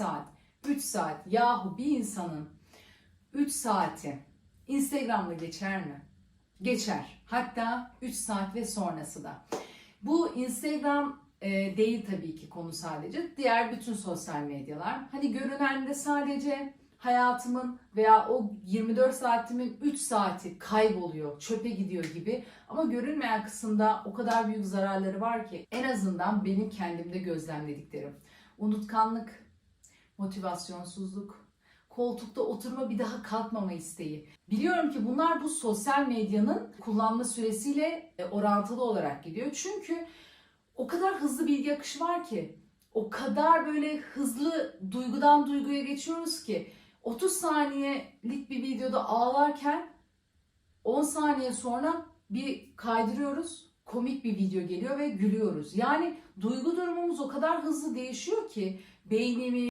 saat, 3 saat. Yahu bir insanın 3 saati Instagram'da geçer mi? Geçer. Hatta 3 saat ve sonrası da. Bu Instagram e, değil tabii ki konu sadece. Diğer bütün sosyal medyalar. Hani görünende sadece hayatımın veya o 24 saatimin 3 saati kayboluyor, çöpe gidiyor gibi. Ama görünmeyen kısımda o kadar büyük zararları var ki en azından benim kendimde gözlemlediklerim. Unutkanlık, motivasyonsuzluk, koltukta oturma bir daha kalkmama isteği. Biliyorum ki bunlar bu sosyal medyanın kullanma süresiyle e, orantılı olarak gidiyor. Çünkü o kadar hızlı bilgi akışı var ki, o kadar böyle hızlı duygudan duyguya geçiyoruz ki 30 saniyelik bir videoda ağlarken 10 saniye sonra bir kaydırıyoruz. Komik bir video geliyor ve gülüyoruz. Yani duygu durumumuz o kadar hızlı değişiyor ki beynimiz,